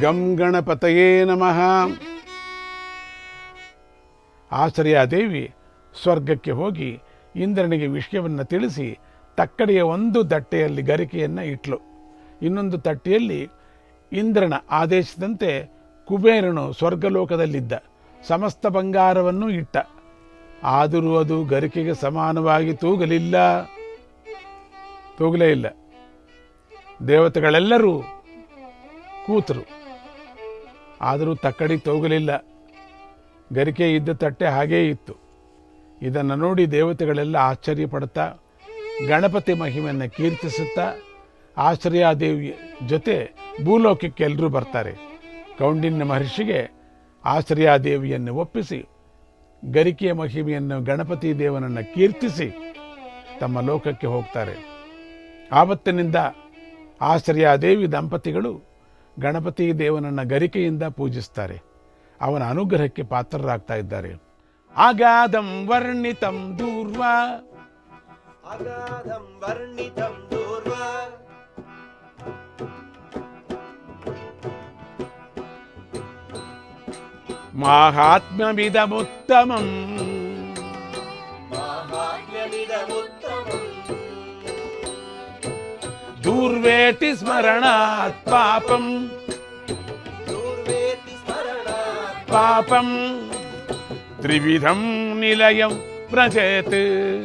ಗಂ ಗಣಪತಯೇ ನಮಃ. ಆಶ್ರಯಾದೇವಿ ಸ್ವರ್ಗಕ್ಕೆ ಹೋಗಿ ಇಂದ್ರನಿಗೆ ವಿಷಯವನ್ನು ತಿಳಿಸಿ ತಕ್ಕಡಿಯ ಒಂದು ತಟ್ಟೆಯಲ್ಲಿ ಗರಿಕೆಯನ್ನು ಇಟ್ಲು. ಇನ್ನೊಂದು ತಟ್ಟೆಯಲ್ಲಿ ಇಂದ್ರನ ಆದೇಶದಂತೆ ಕುಬೇರನು ಸ್ವರ್ಗಲೋಕದಲ್ಲಿದ್ದ ಸಮಸ್ತ ಬಂಗಾರವನ್ನು ಇಟ್ಟ. ಆದರೂ ಅದು ಗರಿಕೆಗೆ ಸಮಾನವಾಗಿ ತೂಗಲಿಲ್ಲ. ತೂಗಲೇ ಇಲ್ಲ. ದೇವತೆಗಳೆಲ್ಲರೂ ಕೂತರು. ಆದರೂ ತಕ್ಕಡಿ ತೋಗಲಿಲ್ಲ. ಗರಿಕೆ ಇದ್ದ ತಟ್ಟೆ ಹಾಗೇ ಇತ್ತು. ಇದನ್ನು ನೋಡಿ ದೇವತೆಗಳೆಲ್ಲ ಆಶ್ಚರ್ಯ ಪಡ್ತಾ ಗಣಪತಿ ಮಹಿಮೆಯನ್ನು ಕೀರ್ತಿಸುತ್ತಾ ಆಶ್ರಯಾದೇವಿ ಜೊತೆ ಭೂಲೋಕಕ್ಕೆ ಎಲ್ಲರೂ ಬರ್ತಾರೆ. ಕೌಂಡಿನ್ಯ ಮಹರ್ಷಿಗೆ ಆಶ್ರಯಾದೇವಿಯನ್ನು ಒಪ್ಪಿಸಿ, ಗರಿಕೆಯ ಮಹಿಮೆಯನ್ನು ಗಣಪತಿ ದೇವನನ್ನು ಕೀರ್ತಿಸಿ ತಮ್ಮ ಲೋಕಕ್ಕೆ ಹೋಗ್ತಾರೆ. ಆವತ್ತಿನಿಂದ ಆಶ್ರಯಾದೇವಿ ದಂಪತಿಗಳು ಗಣಪತಿ ದೇವನನ್ನ ಗರಿಕೆಯಿಂದ ಪೂಜಿಸ್ತಾರೆ. ಅವನ ಅನುಗ್ರಹಕ್ಕೆ ಪಾತ್ರರಾಗ್ತಾ ಇದ್ದಾರೆ. ಅಗಾಧಂ ವರ್ಣಿತಂ ದೂರ್ವ. ಅಗಾಧಂ ವರ್ಣಿತಂ ದೂರ್ವ. ಮಾಹಾತ್ಮ್ಯಮಿದಮುತ್ತಮಂ പൂർവേട്ടി സ്മരണാത് പാപം. പാപം. ത്രിവിധം നിലയം വ്രജേത്.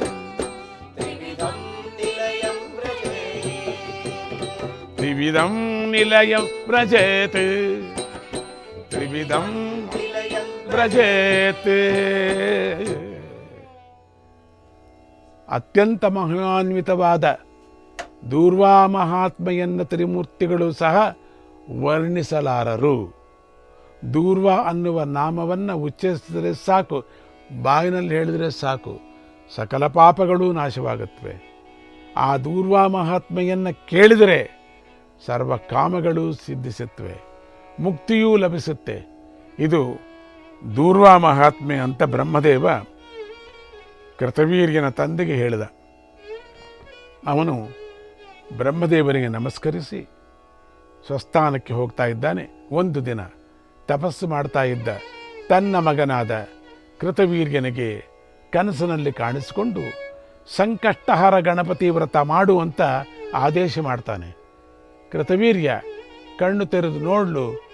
ത്രിവിധം നിലയം വ്രജേത്. ത്രിവിധം വ്രജേത്. ಅತ್ಯಂತ ಮಹಾನ್ವಿತವಾದ ದೂರ್ವಾ ಮಹಾತ್ಮೆಯನ್ನು ತ್ರಿಮೂರ್ತಿಗಳು ಸಹ ವರ್ಣಿಸಲಾರರು. ದೂರ್ವ ಅನ್ನುವ ನಾಮವನ್ನು ಉಚ್ಚರಿಸಿದರೆ ಸಾಕು, ಬಾಯಿನಲ್ಲಿ ಹೇಳಿದರೆ ಸಾಕು, ಸಕಲ ಪಾಪಗಳೂ ನಾಶವಾಗುತ್ತವೆ. ಆ ದೂರ್ವಾ ಮಹಾತ್ಮೆಯನ್ನು ಕೇಳಿದರೆ ಸರ್ವ ಕಾಮಗಳು ಸಿದ್ಧಿಸುತ್ತವೆ, ಮುಕ್ತಿಯೂ ಲಭಿಸುತ್ತೆ. ಇದು ದೂರ್ವಾ ಮಹಾತ್ಮೆ ಅಂತ ಬ್ರಹ್ಮದೇವ ಕೃತವೀರ್ಯನ ತಂದೆಗೆ ಹೇಳಿದ. ಅವನು ಬ್ರಹ್ಮದೇವನಿಗೆ ನಮಸ್ಕರಿಸಿ ಸ್ವಸ್ಥಾನಕ್ಕೆ ಹೋಗ್ತಾ ಇದ್ದಾನೆ. ಒಂದು ದಿನ ತಪಸ್ಸು ಮಾಡ್ತಾ ಇದ್ದ ತನ್ನ ಮಗನಾದ ಕೃತವೀರ್ಯನಿಗೆ ಕನಸಿನಲ್ಲಿ ಕಾಣಿಸಿಕೊಂಡು ಸಂಕಷ್ಟಹಾರ ಗಣಪತಿ ವ್ರತ ಮಾಡು ಅಂತ ಆದೇಶ ಮಾಡ್ತಾನೆ. ಕೃತವೀರ್ಯ ಕಣ್ಣು ತೆರೆದು ನೋಡಲು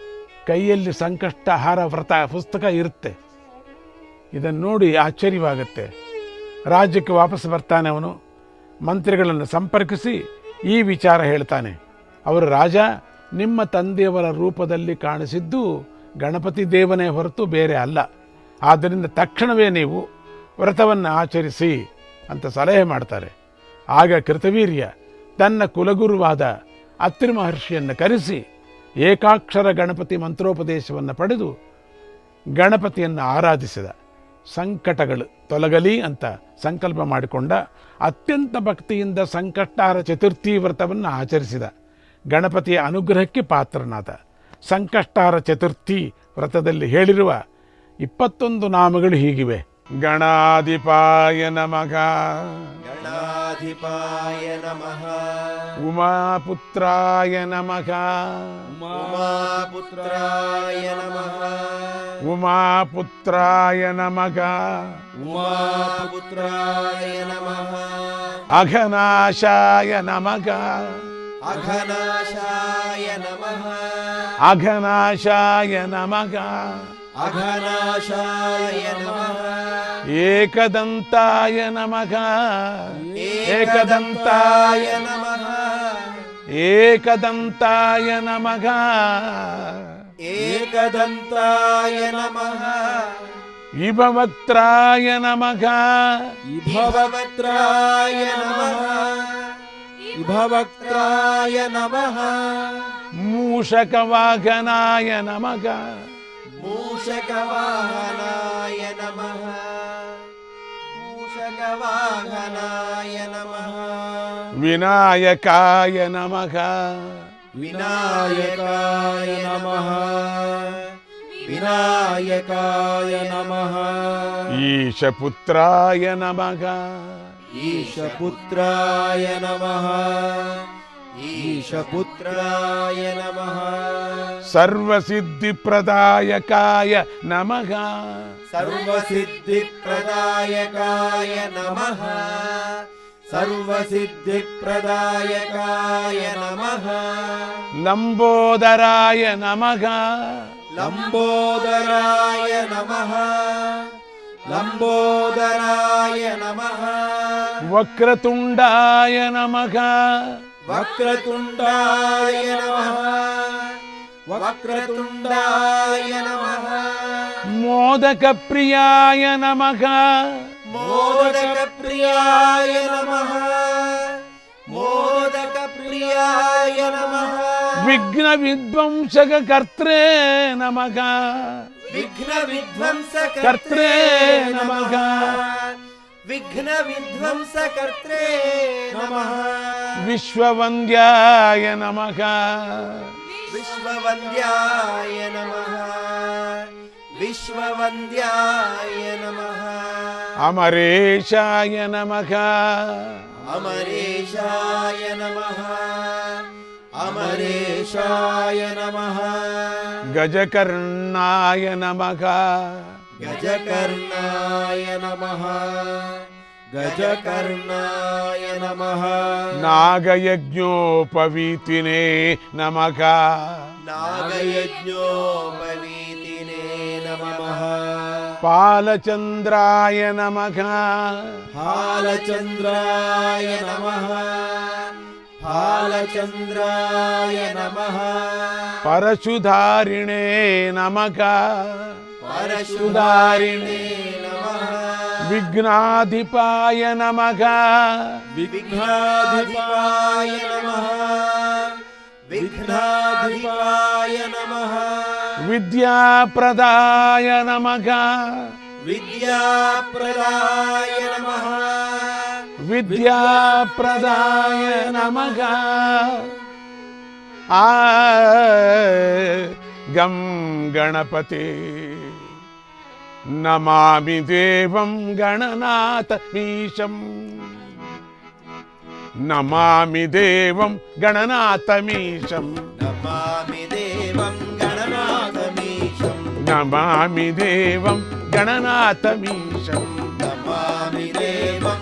ಕೈಯಲ್ಲಿ ಸಂಕಷ್ಟಹಾರ ವ್ರತ ಪುಸ್ತಕ ಇರುತ್ತೆ. ಇದನ್ನು ನೋಡಿ ಆಶ್ಚರ್ಯವಾಗುತ್ತೆ. ರಾಜ್ಯಕ್ಕೆ ವಾಪಸ್ ಬರ್ತಾನೆ ಅವನು. ಮಂತ್ರಿಗಳನ್ನು ಸಂಪರ್ಕಿಸಿ ಈ ವಿಚಾರ ಹೇಳ್ತಾನೆ. ಅವರು ರಾಜ, ನಿಮ್ಮ ತಂದೆಯವರ ರೂಪದಲ್ಲಿ ಕಾಣಿಸಿದ್ದು ಗಣಪತಿ ದೇವನೇ ಹೊರತು ಬೇರೆ ಅಲ್ಲ. ಆದ್ದರಿಂದ ತಕ್ಷಣವೇ ನೀವು ವ್ರತವನ್ನು ಆಚರಿಸಿ ಅಂತ ಸಲಹೆ ಮಾಡ್ತಾರೆ. ಆಗ ಕೃತವೀರ್ಯ ತನ್ನ ಕುಲಗುರುವಾದ ಅತ್ರಿ ಮಹರ್ಷಿಯನ್ನು ಕರೆಸಿ ಏಕಾಕ್ಷರ ಗಣಪತಿ ಮಂತ್ರೋಪದೇಶವನ್ನು ಪಡೆದು ಗಣಪತಿಯನ್ನು ಆರಾಧಿಸಿದ. ಸಂಕಟಗಳು ತೊಲಗಲಿ ಅಂತ ಸಂಕಲ್ಪ ಮಾಡಿಕೊಂಡ ಅತ್ಯಂತ ಭಕ್ತಿಯಿಂದ ಸಂಕಷ್ಟಾರ ಚತುರ್ಥಿ ವ್ರತವನ್ನು ಆಚರಿಸಿದ. ಗಣಪತಿಯ ಅನುಗ್ರಹಕ್ಕೆ ಪಾತ್ರನಾದ ಸಂಕಷ್ಟಾರ ಚತುರ್ಥಿ ವ್ರತದಲ್ಲಿ ಹೇಳಿರುವ ಇಪ್ಪತ್ತೊಂದು ನಾಮಗಳು ಹೀಗಿವೆ. ಗಣಾಧಿಪಾಯ ನಮಃ. उमाधिपाय नमः उमापुत्राय नमः उमापुत्राय नमः उमापुत्राय नमः उमापुत्राय नमः अघनाशाय नमः अघनाशाय नमः अघनाशाय नमः అఘనాశాయ నమః. ఏకదంతాయ నమః. ఏకదంతాయ నమః. ఏకదంతాయ నమః. ఏకదంతాయ నమః. ఇభవక్త్రాయ నమః. ఇభవక్త్రాయ నమః. ఇభవక్త్రాయ నమః. మూషకవాహనాయ నమః. मूषकवाहनाय नमः मूषकवाहनाय नमः विनायकाय नमः विनायकाय नमः विनायकाय नमः ईशपुत्राय नमः ईशपुत्राय नमः ईशपुत्राय नमः सर्वसिद्धिप्रदायकाय नमः सर्वसिद्धिप्रदायकाय नमः सर्वसिद्धिप्रदायकाय नमः लम्बोदराय नमः लम्बोदराय नमः लम्बोदराय नमः वक्रतुण्डाय नमः வக்ரதுண்டாய நம வக்ரதுண்டாய நம மோதக பிரியாய நமக மோதக பிரியாய நமக மோதக பிரியாய நமக விக்ன வித்வம்சக கர்த்தே நமக விக்ன வித்வம்ச கர்த்தே நமக कर्त्रे नमः। विघ्नविध्वंसकर्त्रे नमः। विश्ववन्द्याय नमः। विश्ववन्द्याय नमः। विश्ववन्द्याय नमः। अमरेशाय नमः। अमरेशाय नमः। अमरेशाय नमः। गजकर्णाय नमः। గజకర్ణాయ నమ. గజకర్ణాయ నమ. నాగయజ్ఞోపవీతినే నమక నాగయజ్ఞోపవీతినే నమ. పాలచంద్రాయ నమక పాలచంద్రాయ నమ. పాలచంద్రాయ నమ. పరశుధారిణే నమక పరశుదారిణి విఘ్నాధిపాయ నమ. విఘ్నాధిపాయ నమ. విఘ్నాధిపాయ నమ. విద్యాప్రదాయ నమ. విద్యాప్రదాయ నమ. విద్యాప్రదాయ నమ. ఆ గం గణపతి నమామి దేవం గణనాథ మీశం నమామి దేవం గణనాథమీశం నమామి దేవం గణనాథమీశం నమామి దేవం గణనాథమీశం నమామి దేవం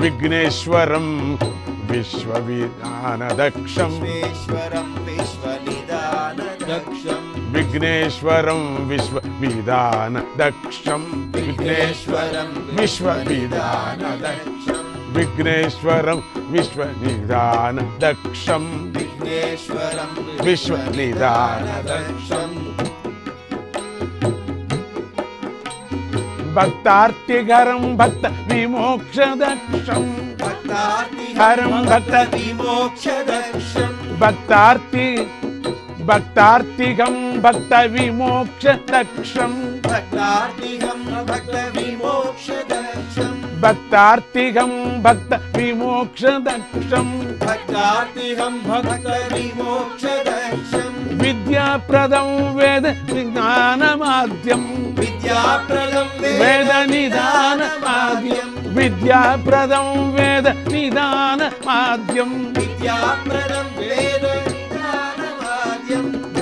విఘ్నేశ్వరం విశ్వవిధానదక్షం. విశ్వేశ్వరం दक्षं विघ्नेश्वरं विश्वविधान दक्षं विघ्नेश्वरं विश्वविधान दक्षम्। विघ्नेश्वरं विश्वनिधान दक्षं विघ्नेश्वरं विश्वनिधान दक्षम्। भक्तार्तिघरं भक्त विमोक्षदक्षम् भक्तार्तिघरं भक्त विमोक्षदक्षम् भक्तार्ति பக்தார்த்திகம் பக்த விமோக்ஷதக்ஷம் பக்தார்த்திகம் பக்த விமோக்ஷதக்ஷம் பக்தார்த்திகம் பக்த விமோக்ஷதக்ஷம் பக்தார்த்திகம் பக்த விமோக்ஷதக்ஷம் வித்யாப்ரதம் வேத விஜானமாத்யம் வித்யாப்ரதம் வேத நிதானமாத்யம் வித்யாப்ரதம் வேத நிதானமாத்யம் வித்யாப்ரதம் வேத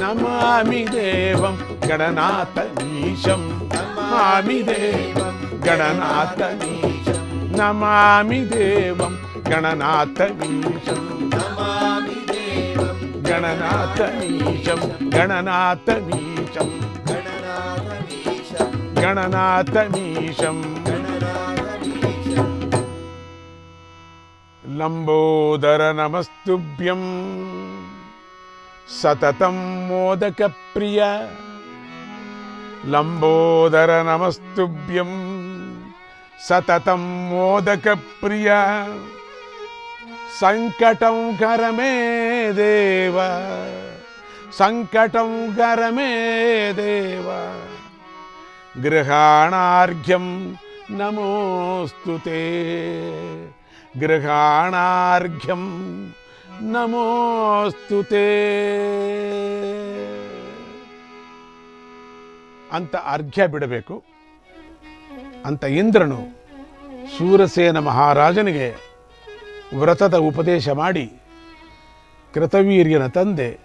നമാമി ദേവം ഗണനാഥ നീശം നമാമി ദേവം ഗണനാഥ നീശം നമാമി ദേവം ഗണനാഥ നീശം നമാമി ദേവം ഗണനാഥ നീശം ഗണനാഥ നീശം ഗണനാഥ നീശം ലംബോദര നമസ്തുഭ്യം सततं मोदकप्रिय लम्बोदर नमस्तुभ्यं सततं मोदकप्रिय सङ्कटं करमे देव सङ्कटं करमे देव गृहाणार्घ्यं नमोऽस्तु ते गृहाणार्घ्यम् ನಮೋಸ್ತು ಅಂತ ಅರ್ಘ್ಯ ಬಿಡಬೇಕು. ಅಂತ ಇಂದ್ರನು ಸೂರಸೇನ ಮಹಾರಾಜನಿಗೆ ವ್ರತದ ಉಪದೇಶ ಮಾಡಿ ಕೃತವೀರ್ಯನ ತಂದೆ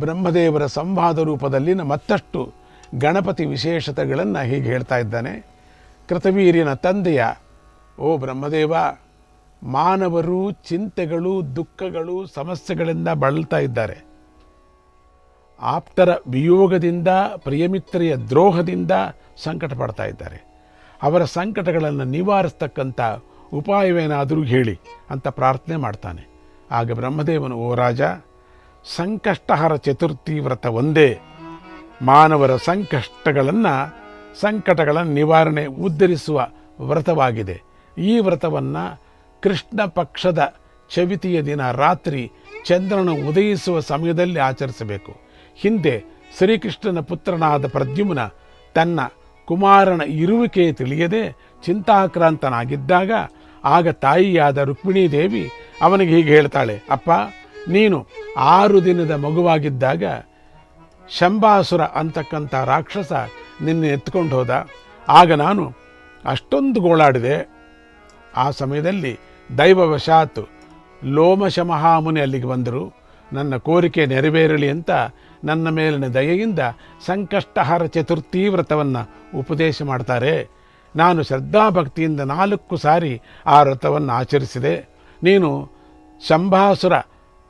ಬ್ರಹ್ಮದೇವರ ಸಂವಾದ ರೂಪದಲ್ಲಿನ ಮತ್ತಷ್ಟು ಗಣಪತಿ ವಿಶೇಷತೆಗಳನ್ನು ಹೀಗೆ ಹೇಳ್ತಾ ಇದ್ದಾನೆ. ಕೃತವೀರ್ಯನ ತಂದೆಯ, ಓ ಬ್ರಹ್ಮದೇವ ಮಾನವರು ಚಿಂತೆಗಳು, ದುಃಖಗಳು, ಸಮಸ್ಯೆಗಳಿಂದ ಬಳಲ್ತಾ ಇದ್ದಾರೆ. ಆಪ್ತರ ವಿಯೋಗದಿಂದ, ಪ್ರಿಯಮಿತ್ರೆಯ ದ್ರೋಹದಿಂದ ಸಂಕಟ ಪಡ್ತಾ ಇದ್ದಾರೆ. ಅವರ ಸಂಕಟಗಳನ್ನು ನಿವಾರಿಸ್ತಕ್ಕಂಥ ಉಪಾಯವೇನಾದರೂ ಹೇಳಿ ಅಂತ ಪ್ರಾರ್ಥನೆ ಮಾಡ್ತಾನೆ. ಆಗ ಬ್ರಹ್ಮದೇವನು, ಓ ರಾಜ, ಸಂಕಷ್ಟಹರ ಚತುರ್ಥಿ ವ್ರತ ಒಂದೇ. ಮಾನವರ ಸಂಕಷ್ಟಗಳನ್ನು ಸಂಕಟಗಳನ್ನು ನಿವಾರಣೆ ಉದ್ಧರಿಸುವ ವ್ರತವಾಗಿದೆ. ಈ ವ್ರತವನ್ನು ಕೃಷ್ಣ ಪಕ್ಷದ ಚವಿತಿಯ ದಿನ ರಾತ್ರಿ ಚಂದ್ರನ ಉದಯಿಸುವ ಸಮಯದಲ್ಲಿ ಆಚರಿಸಬೇಕು. ಹಿಂದೆ ಶ್ರೀಕೃಷ್ಣನ ಪುತ್ರನಾದ ಪ್ರದ್ಯುಮ್ನ ತನ್ನ ಕುಮಾರನ ಇರುವಿಕೆ ತಿಳಿಯದೆ ಚಿಂತಾಕ್ರಾಂತನಾಗಿದ್ದಾಗ ಆಗ ತಾಯಿಯಾದ ರುಕ್ಮಿಣೀ ದೇವಿ ಅವನಿಗೆ ಹೀಗೆ ಹೇಳ್ತಾಳೆ, ಅಪ್ಪ, ನೀನು ಆರು ದಿನದ ಮಗುವಾಗಿದ್ದಾಗ ಶಂಬಾಸುರ ಅಂತಕ್ಕಂಥ ರಾಕ್ಷಸ ನಿನ್ನ ಎತ್ಕೊಂಡು ಹೋದ ಆಗ ನಾನು ಅಷ್ಟೊಂದು ಗೋಳಾಡಿದೆ. ಆ ಸಮಯದಲ್ಲಿ ದೈವವಶಾತ್ ಲೋಮಶ ಮಹಾಮುನಿ ಅಲ್ಲಿಗೆ ಬಂದರು. ನನ್ನ ಕೋರಿಕೆ ನೆರವೇರಲಿ ಅಂತ ನನ್ನ ಮೇಲಿನ ದಯೆಯಿಂದ ಸಂಕಷ್ಟಹಾರ ಚತುರ್ಥಿ ವ್ರತವನ್ನು ಉಪದೇಶ ಮಾಡ್ತಾರೆ. ನಾನು ಶ್ರದ್ಧಾಭಕ್ತಿಯಿಂದ ನಾಲ್ಕು ಸಾರಿ ಆ ವ್ರತವನ್ನು ಆಚರಿಸಿದೆ. ನೀನು ಶಂಭಾಸುರ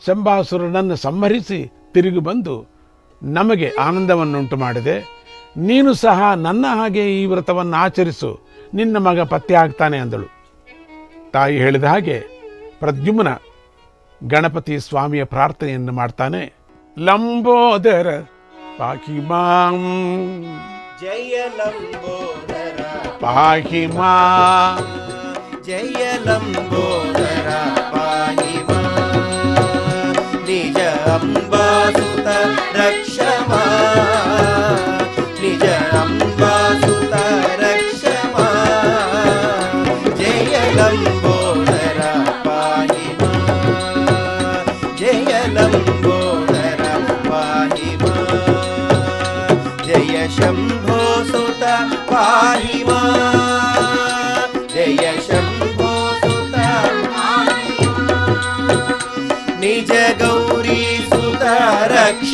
ಶಂಭಾಸುರನನ್ನು ಸಂಹರಿಸಿ ತಿರುಗಿ ಬಂದು ನಮಗೆ ಆನಂದವನ್ನುಂಟು ಮಾಡಿದೆ. ನೀನು ಸಹ ನನ್ನ ಹಾಗೆ ಈ ವ್ರತವನ್ನು ಆಚರಿಸು. ನಿನ್ನ ಮಗ ಪತ್ತೆ ಆಗ್ತಾನೆ ಅಂದಳು. ತಾಯಿ ಹೇಳಿದ ಹಾಗೆ ಪ್ರದ್ಯುಮ್ನ ಗಣಪತಿ ಸ್ವಾಮಿಯ ಪ್ರಾರ್ಥನೆಯನ್ನು ಮಾಡ್ತಾನೆ. ಲಂಬೋದರ ಪಾಕಿ ಮಾಂ. ಜಯ ಲಂಬೋದರ. ಪಾಕಿ ಮಾ. ಜಯ ಲಂಬೋದರ ಪಾಕಿ ಮಾಂ. ನಿಜ ಅಂಬಾಸುತ ರಕ್ಷಮಾ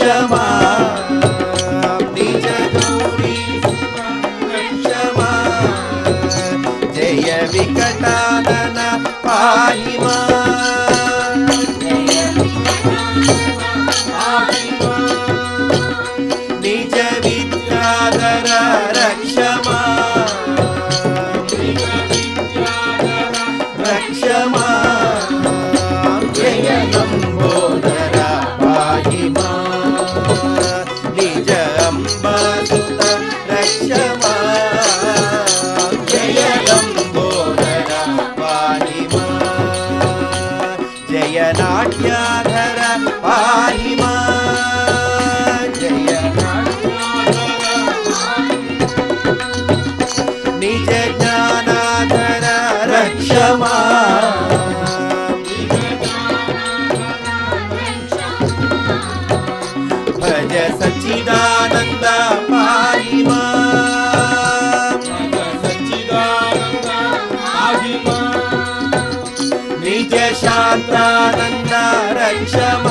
விஷமா Shama.